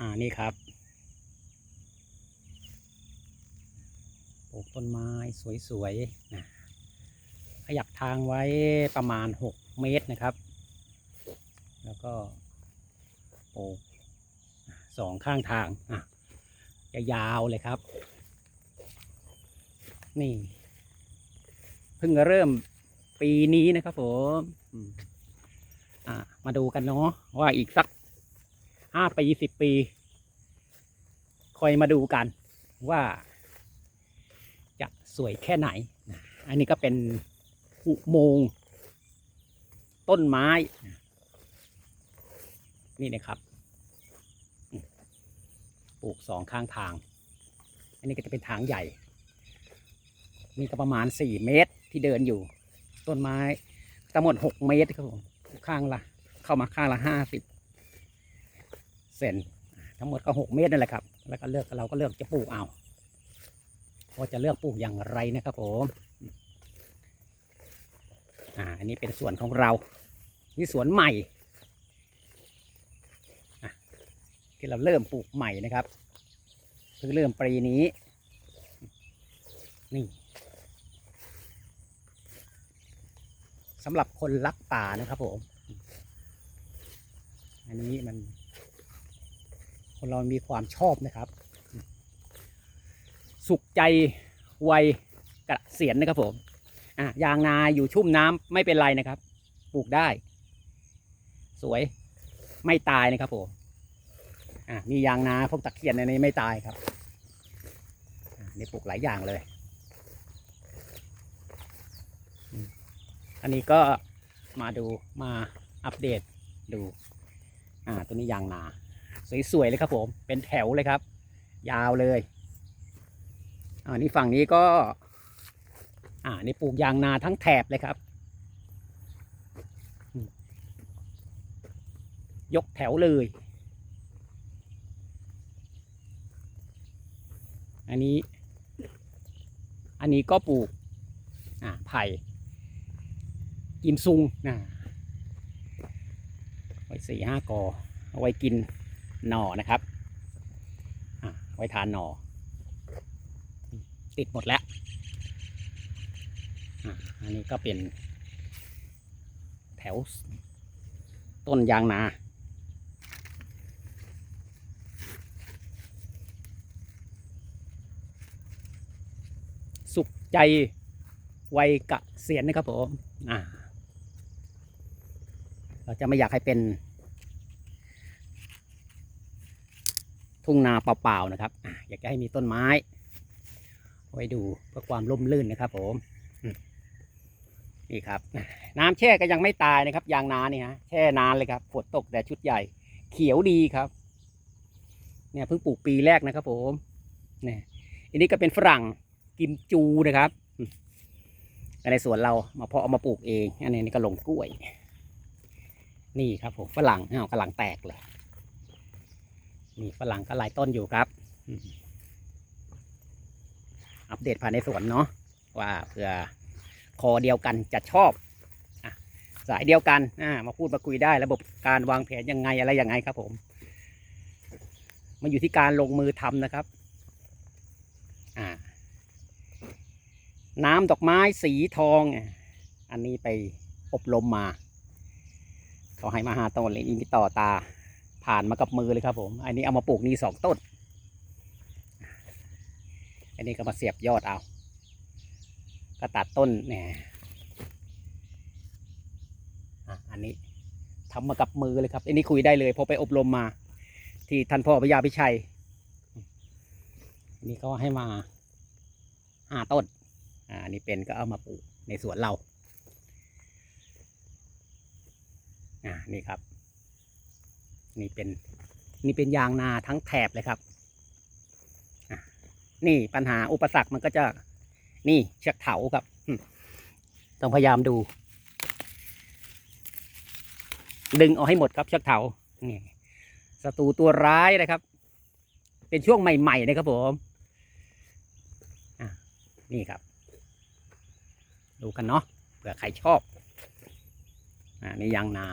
อ่านี่ครับปลูกต้นไม้สวยๆนะขยับทางไว้ประมาณ 6 เมตรนะครับ แล้วก็ปลูกสองข้างทางอะยาวๆเลยครับ นี่ เพิ่งเริ่มปีนี้นะครับผมอืมอ่ามาดูกันเนาะว่าอีกสัก ห้าปีสิบปี คอยมาดูกันว่า จะสวยแค่ไหน อันนี้ก็เป็นอุโมงต้นไม้ นี่นะครับปลูกสองข้างทาง อันนี้ก็จะเป็นทางใหญ่ นี่ก็ประมาณสี่เมตรที่เดินอยู่ ต้นไม้ทั้งหมดหกเมตรครับผมข้างละ เข้ามาข้างละห้าสิบ เซนทั้งหมดก็หกเมตรนั่นแหละครับ แล้วก็เลือกเราก็เลือกจะปลูกเอาว่าจะเลือกปลูกอย่างไรนะครับผมอ่าอันนี้เป็นสวนของเรานี่สวนใหม่ที่เราเริ่มปลูกใหม่นะครับเพิ่งเริ่มปีนี้ นี่สำหรับคนรักป่านะครับผม อันนี้มัน คนเรามีความชอบนะครับ สุขใจวัยเกษียณนะครับผมอะยางนาอยู่ชุ่มน้ำไม่เป็นไรนะครับ ปลูกได้ สวยไม่ตายนะครับผมอะมียางนาพวกตะเคียนในนี้ไม่ตายครับนี่ปลูกหลายอย่างเลย อันนี้ก็มาดูมาอัปเดตดู อ่า ตัวนี้ยางนา สวยๆเลยครับผม เป็นแถวเลยครับ ยาวเลยอ่านี่ฝั่งนี้ก็ อ่านี่ปลูกยางนาทั้งแถบเลยครับ ยกแถวเลย อันนี้ อันนี้ก็ปลูก อ่าไผ่กิมซุงนะไว้สี่ห้ากอเอาไว้กิน หน่อนะครับไว้ทานหน่อ ติดหมดแล้วอันนี้ก็เป็น แถวต้นยางนาสุขใจวัยเกษียณนะครับผม อ่า เราจะไม่อยากให้เป็น ทุ่งนาเปล่าๆนะครับออยากจะให้มีต้นไม้ ไว้ดูเพื่อความร่มรื่นนะครับ ผมนี่ครับน้ำแช่ก็ยังไม่ตายนะครับ ยางนานี่ฮะแช่นานเลยครับฝนตกแต่ชุดใหญ่ เขียวดีครับ เนี่ยเพิ่งปลูกปีแรกนะครับ ผมเนี่ยอันนี้ก็เป็นฝรั่งกิมจูนะครับในสวนเรามาเพาะเอามาปลูกเอง อันนี้ก็ลงกล้วย นี่ครับผมฝรั่งอ้าวกำลังแตกเลย นี่ฝรั่งก็หลายต้นอยู่ครับ อัปเดตภายในสวนเนาะว่าเผื่อคอเดียวกันจะชอบอสายเดียวกันมาพูดมาคุยได้ ระบบการวางแผนยังไงอะไรยังไงครับผม มันอยู่ที่การลงมือทำนะครับน้ำดอกไม้สีทอง อันนี้ไปอบรมมา เขาให้มาหาต้นเลยนี่ต่อตา ผ่านมากับมือเลยครับผม อันนี้เอามาปลูกนี่สองต้น อันนี้ก็มาเสียบยอดเอา ก็ตัดต้นเนี่ยอะอันนี้ทำมากับมือเลยครับ อันนี้คุยได้เลยพอไปอบรมมา ที่ท่านพ่อพญาพิชัย อันนี้ก็ให้มาห้าต้น อ่านนี้เป็นก็เอามาปลูกในสวนเรา อ่า นี่ครับ นี่เป็นนี่เป็นยางนาทั้งแถบเลยครับนี่ปัญหาอุปสรรคมันก็จะนี่เชือกเถาครับต้องพยายามดู ดึงเอาให้หมดครับเชือกเถานี่ศัตรูตัวร้ายนะครับ เป็นช่วงใหม่ๆนะครับผมนี่ครับ ดูกันเนาะเผื่อใครชอบอ่านี่ยางนา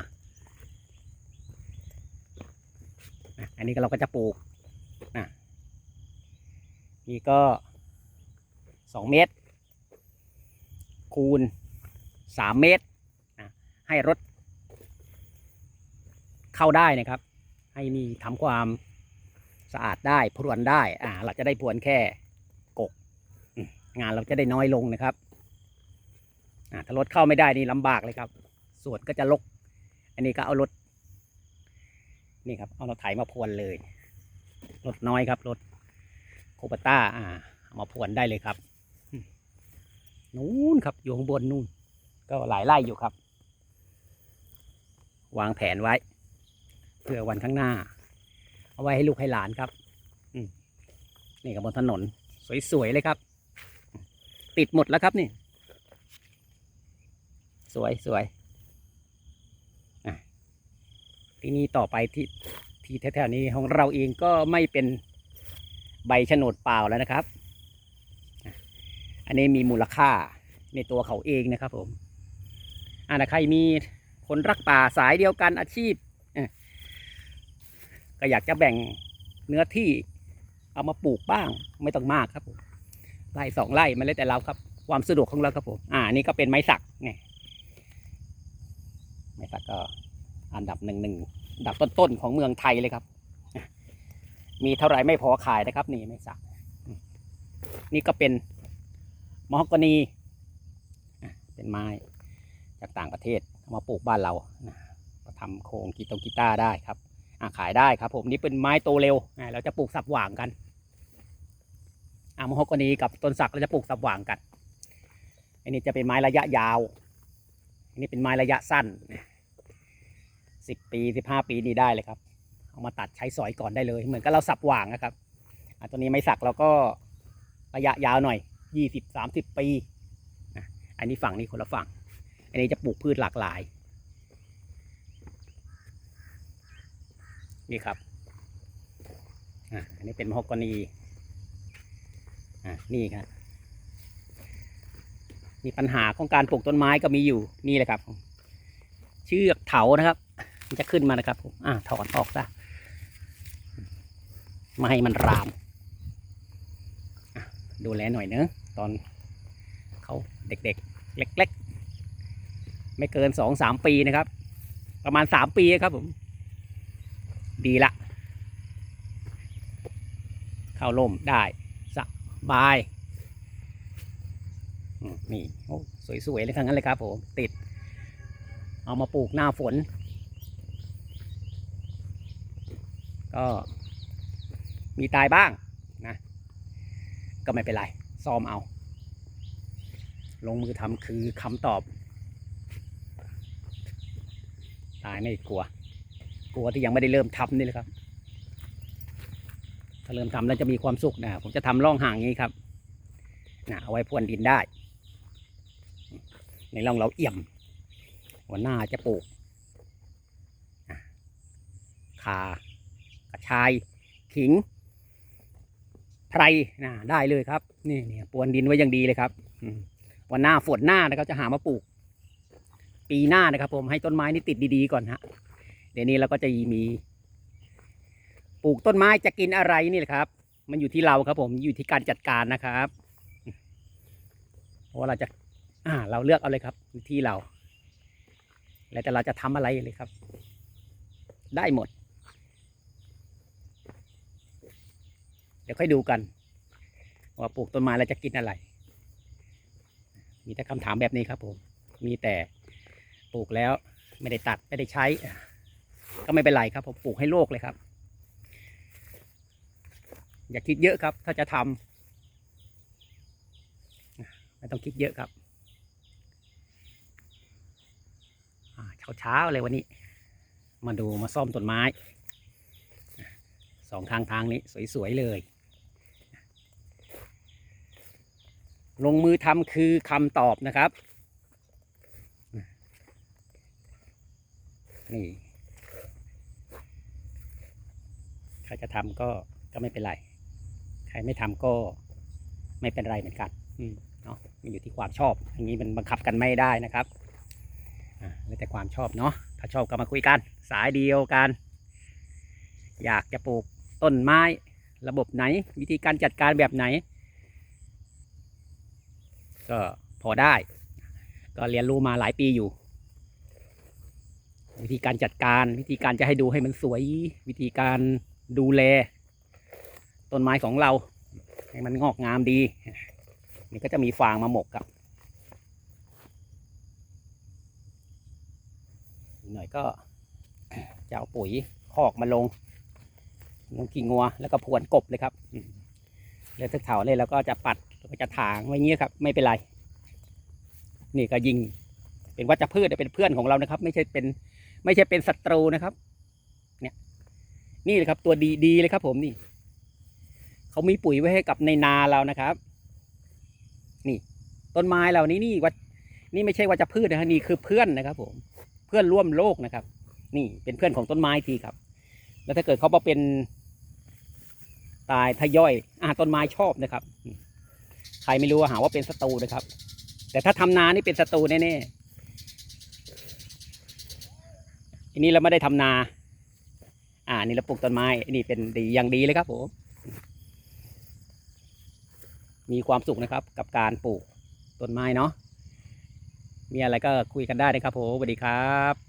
อะอันนี้เราก็จะปลูกนะนี่ก็สองเมตร คูณสามเมตรนะให้รถเข้าได้นะครับ ให้มีทำความสะอาดได้พรวนได้อ่าเราจะได้พรวนแค่กก งานเราจะได้น้อยลงนะครับอ่าถ้ารถเข้าไม่ได้นี่ลำบากเลยครับสวนก็จะลก อันนี้ก็เอารถ นี่ครับ เอาเรถไถมาพวนเลย รถน้อยครับ รถโคปต้า อ่าเอามาพวนได้เลยครับ นู้นครับ อยู่ข้างบนนู่น ก็หลายไร่อยู่ครับ วางแผนไว้ เพื่อวันข้างหน้า เอาไว้ให้ลูกให้หลานครับนี่กับบนถนน สวยๆเลยครับ ติดหมดแล้วครับนี่ สวยสวยอะ ทีนี้ต่อไปที่ที่แถวๆนี้ของเราเองก็ไม่เป็นใบโฉนดเปล่าแล้วนะครับ อันนี้มีมูลค่าในตัวเขาเองนะครับผมอ่าถ้าใครมีคนรักป่าสายเดียวกันอาชีพก็อยากจะแบ่งเนื้อที่เอามาปลูกบ้างไม่ต้องมากครับผมไร่สองไร่มันแล้วแต่เราครับ ความสะดวกของเราครับผมอ่านี่ก็เป็นไม้สักไงไม้สักก็ อันดับหนึ่งหนึ่งอันดับต้นๆของเมืองไทยเลยครับ มีเท่าไรไม่พอขายนะครับ นี่ไม้สัก นี่ก็เป็นมอฮอกกนีเป็นไม้จากต่างประเทศมาปลูกบ้านเรานะก็ทำโครงกีตงกีตาร์ได้ครับขายได้ครับ ผมนี่เป็นไม้โตเร็วเราจะปลูกสับหว่างกันอะมฮอกกานีกับต้นสักเราจะปลูกสับหว่างกัน อันนี้จะเป็นไม้ระยะยาว อันนี้เป็นไม้ระยะสั้น สิบปีสิบห้าปีนี่ได้เลยครับ เอามาตัดใช้สอยก่อนได้เลย เหมือนกับเราสับหว่างนะครับอะตัวนี้ไม้สักเราก็ระยะยาวหน่อยยี่สิบสามสิบปีอะอันนี้ฝั่งนี้คนละฝั่ง อันนี้จะปลูกพืชหลากหลาย นี่ครับอะอันนี้เป็นมะฮอกกานีอะนี่ครับนี่ปัญหาของการปลูกต้นไม้ก็มีอยู่นี่แหละครับ เชือกเถานะครับ มันจะขึ้นมานะครับผมอะถอนออกซะไม่ให้มันราม ดูแลหน่อยเนอะตอนเขาเด็กๆ เล็กๆ ไม่เกินสองสามปีนะครับ ประมาณสามปีครับผม ดีละ เข้าร่มได้สบายนี่ โอ้ สวยๆเลยทั้งนั้นเลยครับผม ติด เอามาปลูกหน้าฝน ก็มีตายบ้างนะ ก็ไม่เป็นไร ซ้อมเอา ลงมือทำคือคำตอบ ตายไม่กลัว กลัวที่ยังไม่ได้เริ่มทำนี่แหละครับ ถ้าเริ่มทำแล้วจะมีความสุขนะ ผมจะทำร่องห่างนี้ครับนะเอาไว้พรวนดินได้ ในร่องเราเอี่ยม วันหน้าจะปลูกคา ชายขิงไพรนะได้เลยครับ นี่นี่ปวนดินไว้อย่างดีเลยครับวันหน้าฝนหน้านะครับจะหามาปลูก ปีหน้านะครับ ผมให้ต้นไม้นี่ติดดีๆก่อนฮะเดี๋ยวนี้เราก็จะมี ปลูกต้นไม้จะกินอะไรนี่แหละครับ มันอยู่ที่เราครับ ผมอยู่ที่การจัดการนะครับพราะว่าเราจะ อ่า เราเลือกเอาเลยครับที่เรา แล้วแต่เราจะทำอะไรเลยครับ ได้หมด เดี๋ยวค่อยดูกัน ว่าปลูกต้นไม้แล้วจะกินอะไร มีแต่คำถามแบบนี้ครับผม มีแต่ปลูกแล้วไม่ได้ตัดไม่ได้ใช้ ก็ไม่เป็นไรครับผมปลูกให้โลกเลยครับ อย่าคิดเยอะครับ ถ้าจะทำไม่ต้องคิดเยอะครับเช้าเช้าๆเลยวันนี้ มาดูมาซ่อมต้นไม้สองข้างทางนี้สวยๆเลย ลงมือทำคือคำตอบนะครับ นี่ใครจะทำก็ก็ไม่เป็นไร ใครไม่ทำก็ไม่เป็นไรเหมือนกันอืเนาะมันอยู่ที่ความชอบอย่างนี้มันบังคับกันไม่ได้นะครับอ่าแล้วแต่ความชอบเนาะถ้าชอบก็มาคุยกัน สายเดียวกัน อยากจะปลูกต้นไม้ระบบไหน วิธีการจัดการแบบไหน ก็พอได้ ก็เรียนรู้มาหลายปีอยู่ วิธีการจัดการวิธีการจะให้ดูให้มันสวย วิธีการดูแล ต้นไม้ของเรา ให้มันงอกงามดี นี่ก็จะมีฟางมาหมกครับหน่อยก็จะเอาปุ๋ยคอกมาลงลงกี่งัวแล้วก็พรวนกบเลยครับอืมแล้วถ้าเถาเลยแล้วก็จะปัด ก็จะถางไว้เงี้ยครับ ไม่เป็นไร นี่ก็ยิง เป็นวัชพืชเป็นเพื่อนของเรานะครับ ไม่ใช่เป็น ไม่ใช่เป็นศัตรูนะครับ เนี่ย นี่เลยครับ ตัวดีดีเลยครับ ผมนี่เขามีปุ๋ยไว้ให้กับในนาเรานะครับ นี่ ต้นไม้เหล่านี้นี่วัดนี่ไม่ใช่วัชพืชนะฮะนี่คือเพื่อนนะครับ ผม เพื่อนร่วมโลกนะครับ นี่เป็นเพื่อนของต้นไม้ทีครับ แล้วถ้าเกิดเขามาเป็นตายทย่อยอ่าต้นไม้ชอบนะครับ ใครไม่รู้ว่าหาว่าเป็นศัตรูนะครับ แต่ถ้าทำนานี่เป็นศัตรูแน่ๆอันนี้เราไม่ได้ทำนา อ่านี่เราปลูกต้นไม้อันนี่เป็นดีอย่างดีเลยครับผมมีความสุขนะครับ กับการปลูกต้นไม้เนาะมีอะไรก็คุยกันได้นะครับผมสวัสดีครับ